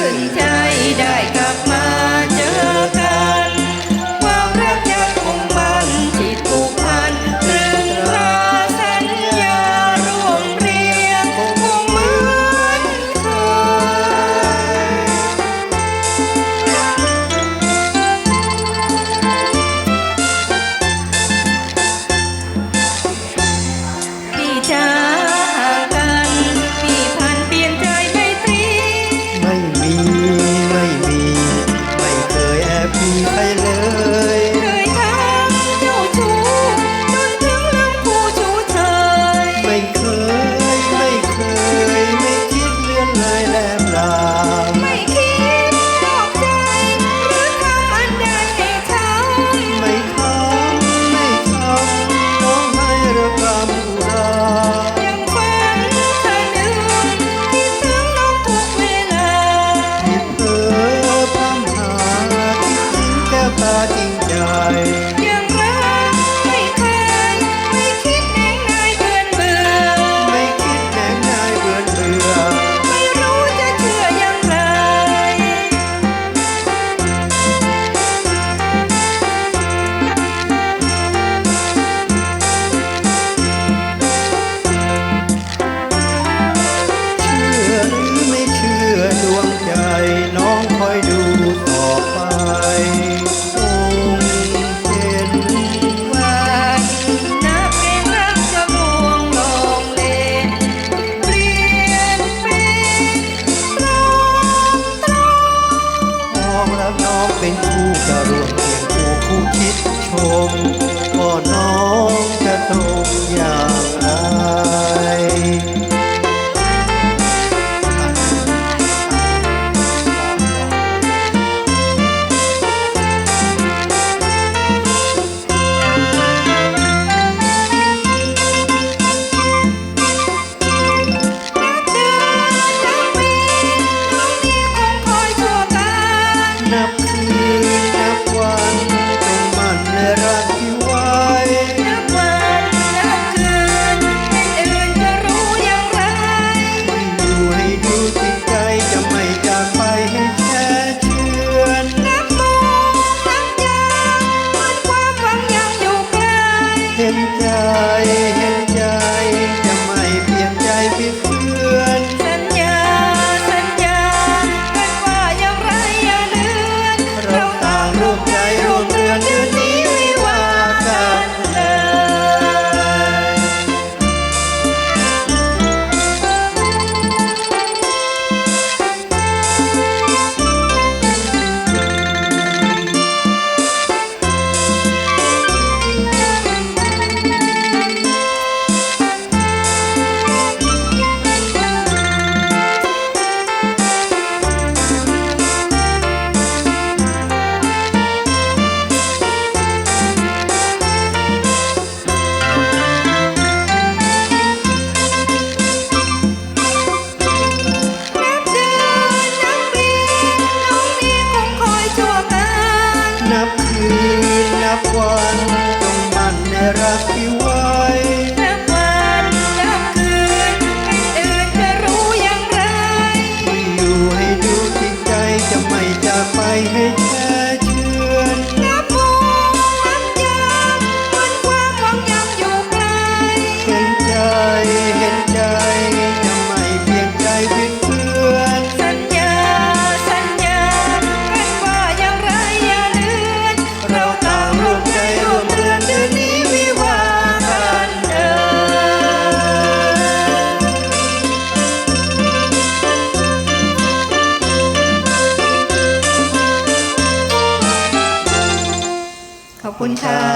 四一 เป็นคู่จะรวมเคียงคู่คู่คิดชมพ่อน้องจะตรงอย่าง รักอยู่ คุณค่ะ